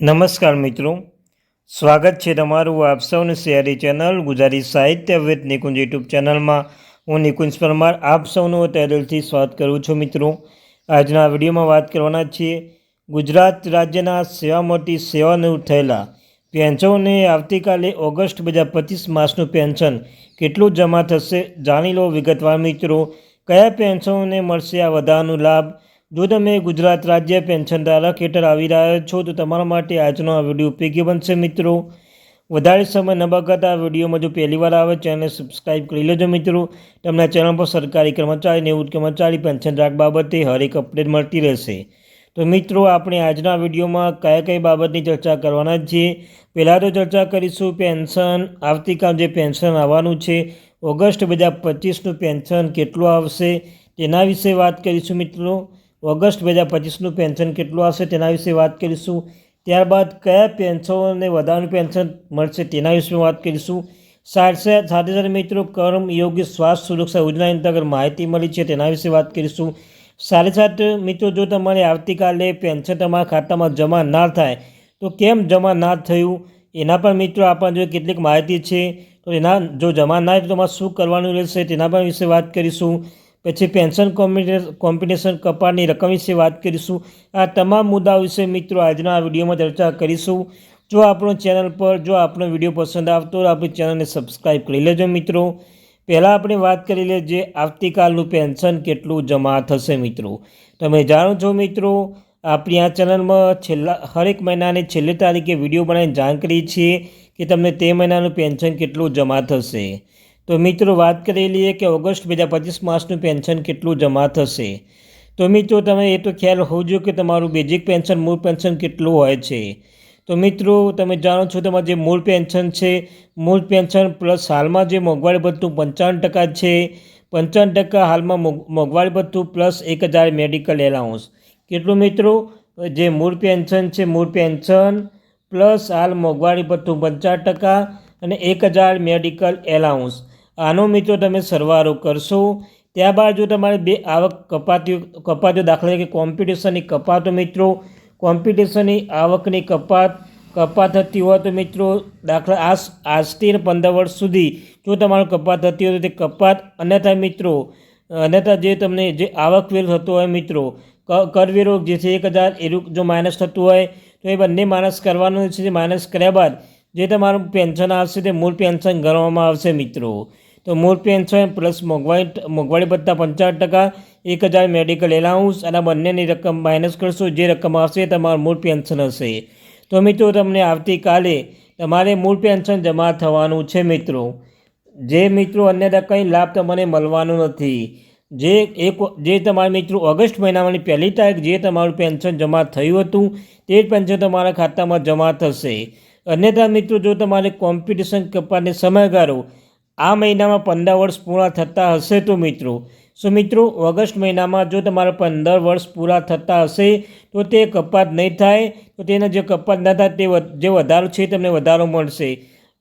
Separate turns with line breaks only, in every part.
નમસ્કાર મિત્રો. સ્વાગત છે તમારું આપ સૌની શેરી ચેનલ ગુજરાતી સાહિત્ય વિથ નિકુંજ યુટ્યુબ ચેનલમાં. હું નિકુંજ પરમાર, આપ સૌનું તહેદલથી સ્વાગત કરું છું મિત્રો. આજના વિડીયોમાં વાત કરવાના છીએ ગુજરાત રાજ્યના સેવા મોટી સેવાનિવૃત્ત થયેલા પેન્શનોને આવતીકાલે ઓગસ્ટ બે હજાર પચીસ માસનું પેન્શન કેટલું જમા થશે જાણી લો વિગતવાર મિત્રો. કયા પેન્શનોને મળશે આ વધારાનો લાભ? જો તમે ગુજરાત રાજ્ય પેન્શન ધારક હેઠળ આવી રહ્યા છો, તો તમારા માટે આજનો આ વીડિયો ઉપયોગી બનશે મિત્રો. વધારે સમય ન બગાડતા આ વિડીયોમાં જો પહેલીવાર આવે ચેનલ સબસ્ક્રાઈબ કરી લેજો મિત્રો. તમને ચેનલ પર સરકારી કર્મચારી નિવૃત્ત કર્મચારી પેન્શન રાખ બાબતે હરેક અપડેટ મળતી રહેશે. તો મિત્રો, આપણે આજના વિડીયોમાં કયા કઈ બાબતની ચર્ચા કરવાના છીએ પહેલાં તો ચર્ચા કરીશું પેન્શન, આવતીકાલ જે પેન્શન આવવાનું છે, ઓગસ્ટ બે હજાર પચીસનું પેન્શન કેટલું આવશે, તેના વિશે વાત કરીશું મિત્રો. ઓગસ્ટ બે હજાર પચીસનું પેન્શન કેટલું આવશે તેના વિશે વાત કરીશું. ત્યારબાદ કયા પેન્શનોને વધારાનું પેન્શન મળશે તેના વિશે વાત કરીશું. સાથે સાથે સાથે મિત્રો, કર્મ, યોગ્ય સ્વાસ્થ્ય સુરક્ષા યોજના અંતર્ગત માહિતી મળી છે તેના વિશે વાત કરીશું. સાથે સાથે મિત્રો, જો તમારે આવતીકાલે પેન્શન તમારા ખાતામાં જમા ના થાય, તો કેમ જમા ના થયું? એના પર મિત્રો આપણને જો કેટલીક માહિતી છે. તો એના જો જમા ના થાય તો તમારે શું કરવાનું રહેશે તેના પર વિશે વાત કરીશું. પછી પેન્શન કોમ્પિટિશન કપાળની રકમ વિશે વાત કરીશું. આ તમામ મુદ્દાઓ વિશે મિત્રો આજના આ વિડીયોમાં ચર્ચા કરીશું. જો આપણો ચેનલ પર, જો આપણો વીડિયો પસંદ આવતો હોય આપણી ચેનલને સબસ્ક્રાઈબ કરી લેજો મિત્રો. પહેલાં આપણે વાત કરી લઈએ જે આવતીકાલનું પેન્શન કેટલું જમા થશે મિત્રો. તમે જાણો છો મિત્રો, આપણી આ ચેનલમાં છેલ્લા, હરેક મહિનાની છેલ્લી તારીખે વીડિયો બનાવીને જાણ કરીએ છીએ કે તમને તે મહિનાનું પેન્શન કેટલું જમા થશે. તો મિત્રો વાત કરી લઈએ કે ઓગસ્ટ બે હજાર પચીસ માસનું પેન્શન કેટલું જમા થશે? તો મિત્રો તમે એ તો ખ્યાલ હોવો જોઈએ કે તમારું બેઝિક પેન્શન, મૂળ પેન્શન કેટલું હોય છે? તો મિત્રો તમે જાણો છો તમારું જે મૂળ પેન્શન છે, મૂળ પેન્શન પ્લસ હાલમાં જે મોંઘવારી ભથ્થું પંચાવન ટકા છે. પંચાવન ટકા હાલમાં મોંઘવારી ભથ્થું પ્લસ એક હજાર મેડિકલ એલાઉન્સ. કેટલું મિત્રો? જે મૂળ પેન્શન છે, મૂળ પેન્શન પ્લસ હાલ મોંઘવારી ભથ્થું પંચાવન ટકા અને એક હજાર મેડિકલ એલાઉન્સ. આનો મિત્રો તમે સરવારો કરશો. ત્યારબાદ જો તમારે બે આવક કપાતીઓ કપાતીઓ દાખલા તરીકે કોમ્પિટિશનની કપાતો મિત્રો કોમ્પિટિશનની આવકની કપાત કપાત થતી હોય તો મિત્રો દાખલા આજ આજથી પંદર વર્ષ સુધી જો તમારો કપાત થતી હોય તો તે કપાત, અન્યથા મિત્રો, અન્યથા જે તમને જે આવકવેરો થતો હોય મિત્રો કરવેરો જે છે એક હજાર એનું જો માઇનસ થતું હોય, તો એ બંને માઇનસ કરવાનું છે. માઇનસ કર્યા બાદ જે તમારું પેન્શન આવશે તે મૂળ પેન્શન ગણવામાં આવશે મિત્રો. તો મૂળ પેન્શન પ્લસ મોંઘવારી મોંઘવારી ભત્તા પંચાવન ટકા, એક હજાર મેડિકલ એલાઉન્સ અને બંનેની રકમ માઇનસ કરશો, જે રકમ આવશે તમારું મૂળ પેન્શન હશે. તો મિત્રો, તમને આવતીકાલે તમારે મૂળ પેન્શન જમા થવાનું છે મિત્રો. જે મિત્રો અન્યથા કંઈ લાભ તમને મળવાનો નથી. જે એક જે તમારા મિત્રો ઓગસ્ટ મહિનામાંની પહેલી તારીખ જે તમારું પેન્શન જમા થયું હતું, તે જ પેન્શન તમારા ખાતામાં જમા થશે. અન્યથા મિત્રો, જો તમારે કોમ્પિટિશન કપાને સમયગાળો આ મહિનામાં પંદર વર્ષ પૂરા થતા હશે તો મિત્રો. સો મિત્રો, ઓગસ્ટ મહિનામાં જો તમારા પંદર વર્ષ પૂરા થતા હશે, તો તે કપાત નહીં થાય, તો તેના જે કપાત ન થાય તે જે વધારો છે તમને વધારો મળશે.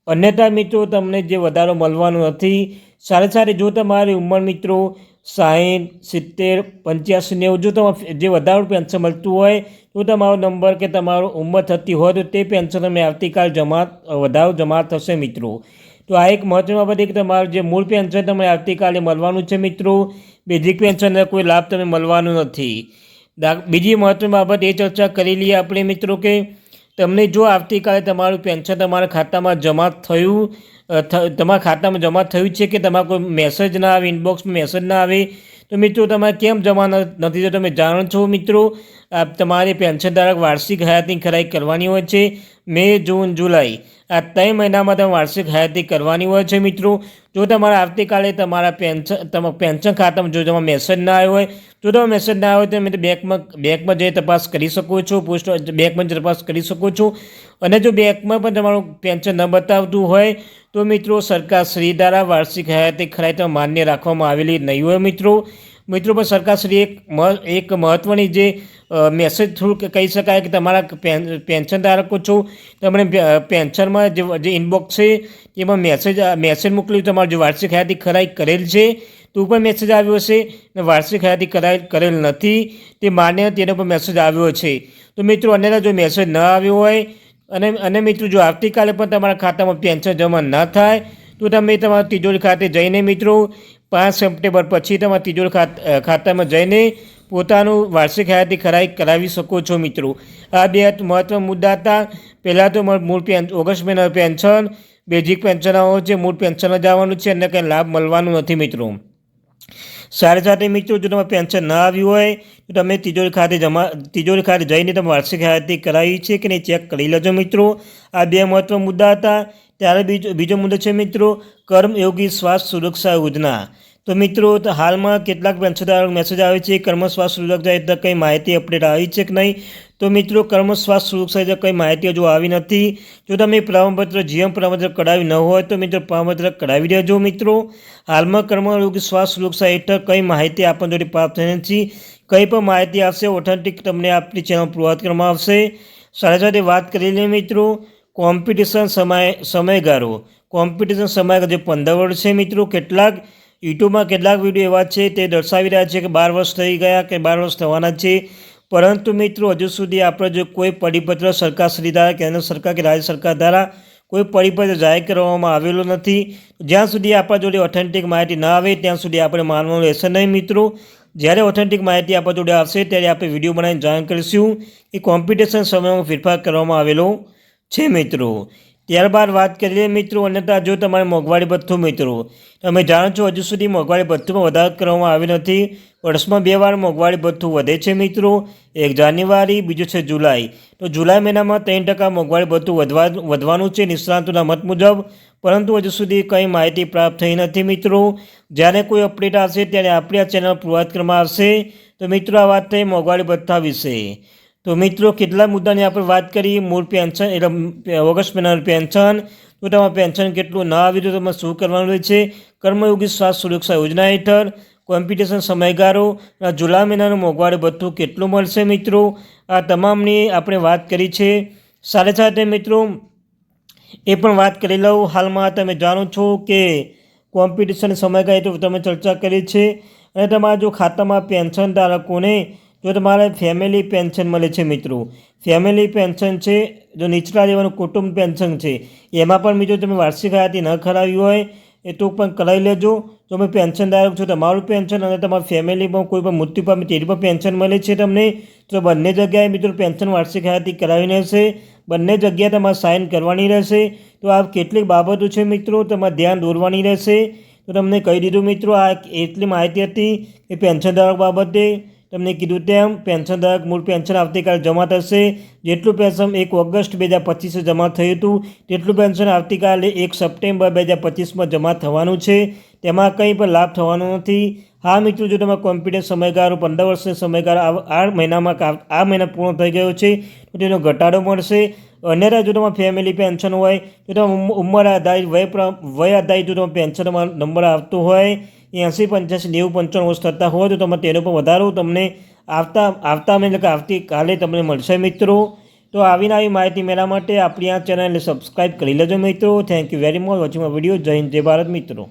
અન્યથા મિત્રો, તમને જે વધારો મળવાનો નથી, સારી સારી જો તમારી ઉંમર મિત્રો સાહીઠ, સિત્તેર, પંચ્યાસી, નેવું, જો તમારે જે વધારો પેન્શન મળતું હોય, તો તમારો નંબર કે તમારો ઉંમર થતી હોય તો તે પેન્શન તમે આવતીકાલ જમા, વધારો જમા થશે મિત્રો. તો આ એક મહત્વની બાબત કે તમારું જે મૂળ પેન્શન તમને આવતીકાલે મળવાનું છે મિત્રો. બેઝિક પેન્શનનો કોઈ લાભ તમે મળવાનો નથી. બીજી મહત્વની બાબત એ ચર્ચા કરી લઈએ આપણે મિત્રો કે તમને જો આવતીકાલે તમારું પેન્શન તમારા ખાતામાં જમા થયું તમારા ખાતામાં જમા થયું છે કે તમારા કોઈ મેસેજ ના આવે ઇનબોક્સમાં મેસેજ ના આવે, તો મિત્રો તમારે કેમ જમા નથી તો તમે જાણો છો મિત્રો. તમારે પેન્શન ધારક વાર્ષિક હયાતની ખરાઈ કરવાની હોય છે. મે, જૂન, જુલાઈ. આ ત્રણ મહિનામાં તમે વાર્ષિક હયાતી કરવાની હોય છે મિત્રો. જો તમારા આવતીકાલે તમારા પેન્શન તમારા પેન્શન ખાતામાં જો તમારા મેસેજ ના આવ્યો હોય, જો તમે મેસેજ ના આવ્યો તો તમે બેંકમાં બેંકમાં જઈ તપાસ કરી શકો છો, પોસ્ટ બેંકમાં તપાસ કરી શકો છો. અને જો બેંકમાં પણ તમારું પેન્શન ન બતાવતું હોય, તો મિત્રો સરકાર શ્રી દ્વારા વાર્ષિક હયાતી ખરાઈ માન્ય રાખવામાં આવેલી નહીં હોય મિત્રો. મિત્રો પણ સરકારશ્રી એક એક મહત્ત્વની જે મેસેજ થ્રુ કહી શકાય કે તમારા પેન્શન ધારકો છો, તમને પેન્શનમાં જે ઇનબોક્સ છે એમાં મેસેજ મેસેજ મોકલ્યું, તમારું જે વાર્ષિક હયાતી ખરાઈ કરેલ છે, તો પણ મેસેજ આવ્યો હશે અને વાર્ષિક હયાતી કરાય કરેલ નથી, તે માન્ય તેનો પણ મેસેજ આવ્યો છે. તો મિત્રો અન્યના જો મેસેજ ન આવ્યો હોય, અને અને મિત્રો, જો આવતીકાલે પણ તમારા ખાતામાં પેન્શન જમા ન થાય, તો તમે તમારા તિજોરી ખાતે જઈને મિત્રો, પાંચ સપ્ટેમ્બર પછી તમારા તિજોરી ખાત ખાતામાં જઈને પોતાનું વાર્ષિક હયાતી ખરાઈ કરાવી શકો છો મિત્રો. આ બે મહત્વ મુદ્દા હતા. પહેલાં તો મૂળ પેન, ઓગસ્ટ મહિના પેન્શન, બેઝિક પેન્શન આવે છે, મૂળ પેન્શન જ આવવાનું છે, અને કંઈ લાભ મળવાનું નથી મિત્રો. સાથે સાથે મિત્રો, જો તમે પેન્શન ન આવ્યું હોય, તો તમે તિજોરી ખાતે જમા, તિજોરી ખાતે જઈને તમે વાર્ષિક હયાતી કરાવી છે કે નહીં ચેક કરી લેજો મિત્રો. આ બે મહત્વ મુદ્દા હતા. ત્યારે બીજો બીજો મુદ્દો છે મિત્રો, કર્મયોગી સ્વાસ્થ્ય સુરક્ષા યોજના. તો મિત્રો, તો હાલમાં કેટલાક પેન્શનદારો મેસેજ આવે છે કર્મશ્વાસ સુરક્ષા એટલે કંઈ માહિતી અપડેટ આવી છે કે નહીં? તો મિત્રો કર્મશ્વાસ સુરક્ષા એટલે કંઈ માહિતી હજુ આવી નથી, જો તમે પ્રમાણપત્ર, જીએમ પ્રમાણપત્ર કઢાવી ન હોય, તો મિત્રો પ્રમાણપત્ર કઢાવી દેજો મિત્રો. હાલમાં કર્મ શ્વાસ સુરક્ષા હેઠળ કઈ માહિતી આપણને જોડે પ્રાપ્ત થઈ નથી. કંઈ પણ માહિતી આવશે ઓથેન્ટિક તમને આપણી ચેનલ પૂર્વત કરવામાં આવશે. સાથે સાથે વાત કરી લઈએ મિત્રો કોમ્પિટિશન સમય સમયગાળો. કોમ્પિટિશન સમયગાળો જે પંદર વર્ષ છે મિત્રો, કેટલાક યુટ્યુબમાં કેટલાક વીડિયો એવા છે, તે દર્શાવી રહ્યા છે કે બાર વર્ષ થઈ ગયા કે બાર વર્ષ થવાના છે. પરંતુ મિત્રો, હજુ સુધી આપણે જો કોઈ પરિપત્ર સરકારશ્રી દ્વારા, કેન્દ્ર સરકાર કે રાજ્ય સરકાર દ્વારા કોઈ પરિપત્ર જાહેર કરવામાં આવેલો નથી, જ્યાં સુધી આપણા જોડે ઓથેન્ટિક માહિતી ના આવે, ત્યાં સુધી આપણે માનવાનું રહેશે નહીં મિત્રો. જ્યારે ઓથેન્ટિક માહિતી આપણા જોડે આવશે, ત્યારે આપણે વીડિયો બનાવીને જાણ કરીશું કે કોમ્પિટિશન સમયમાં ફેરફાર કરવામાં આવેલો છે મિત્રો. ત્યારબાદ વાત કરીએ મિત્રો અન્યતા જો તમારે મોંઘવારી ભથ્થું મિત્રો, તમે જાણો છો હજુ સુધી મોંઘવારી ભથ્થુમાં વધારો કરવામાં આવ્યો નથી. વર્ષમાં બે વાર મોંઘવારી ભથ્થું વધે છે મિત્રો, એક જાન્યુઆરી, બીજું છે જુલાઈ. તો જુલાઈ મહિનામાં ત્રણ ટકા મોંઘવારી ભથ્થું વધવા, વધવાનું છે નિષ્ણાંતોના મત મુજબ, પરંતુ હજુ સુધી કંઈ માહિતી પ્રાપ્ત થઈ નથી મિત્રો. જ્યારે કોઈ અપડેટ આવશે, ત્યારે આપણી આ ચેનલ પૂર્વાત કરવામાં આવશે. તો મિત્રો, આ વાત થઈ મોંઘવારી ભથ્થા વિશે. તો મિત્રો, કેટલા મુદ્દાની આપણે વાત કરી? મૂળ પેન્શન એટલે ઓગસ્ટ મહિનાનું પેન્શન, તો તમારું પેન્શન કેટલું ના આવ્યું તો તમારે શું કરવાનું હોય છે? કર્મયોગી સ્વાસ્થ્ય સુરક્ષા યોજના હેઠળ કોમ્પિટિશન સમયગાળો જુલા મહિનાનું મોંઘવારી ભથ્થું કેટલું મળશે મિત્રો? આ તમામની આપણે વાત કરી છે. સાથે સાથે મિત્રો, એ પણ વાત કરી લઉં. હાલમાં તમે જાણો છો કે કોમ્પિટિશન સમયગાળે તો તમે ચર્ચા કરી છે, અને તમારા જો ખાતામાં પેન્શન ધારકોને જો તમારે ફેમિલી પેન્શન મળે છે મિત્રો ફેમિલી પેન્શન છે, જો નીચલા લેવાનું કુટુંબ પેન્શન છે, એમાં પણ મિત્રો તમે વાર્ષિક હયાતી ન કરાવી હોય, એ તો પણ કરાવી લેજો. જો તમે પેન્શનધારક છો, તમારું પેન્શન અને તમારી ફેમિલીમાં કોઈ પણ મૃત્યુ પામે તેની પણ પેન્શન મળે છે તમને. તો બંને જગ્યાએ મિત્રો પેન્શન વાર્ષિક હયાતી કરાવીને રહેશે બંને જગ્યાએ તમારે સાઇન કરવાની રહેશે. તો આ કેટલીક બાબતો છે મિત્રો, તમારે ધ્યાન દોરવાની રહેશે. તો તમને કહી દીધું મિત્રો, આ એટલી માહિતી હતી કે પેન્શનધારક બાબતે તમને કીધું તેમ પેન્શનધારક મૂળ પેન્શન આવતીકાલે જમા થશે. જેટલું પેન્શન એક ઓગસ્ટ બે હજાર પચીસે જમા થયું હતું, તેટલું પેન્શન આવતીકાલે એક સપ્ટેમ્બર બે હજાર પચીસમાં જમા થવાનું છે. તેમાં કંઈ પણ લાભ થવાનો નથી. હા, મિત્રો, જો તમારે કોમ્પિટન્સ સમયગાળો પંદર વર્ષનો સમયગાળો આ મહિનામાં આ મહિના પૂર્ણ થઈ ગયો છે, તો તેનો ઘટાડો મળશે. અન્યરા જો તમારે ફેમિલી પેન્શન હોય, તો તમે ઉંમર આધારિત વય વય આધારિત જો તમે પેન્શનમાં નંબર આવતો હોય એંસી પંચ્યાસી નેવું, પંચાણું વર્ષ થતા હોય તો તમે તેનો પણ વધારો તમને આવતા આવતા મહિને, એટલે કે આવતીકાલે તમને મળશે મિત્રો. તો આવીને આવી માહિતી મેળવવા માટે આપણી આ ચેનલને સબસ્ક્રાઈબ કરી લેજો મિત્રો. Thank you very much watching video જય હિન્દ, જય ભારત મિત્રો.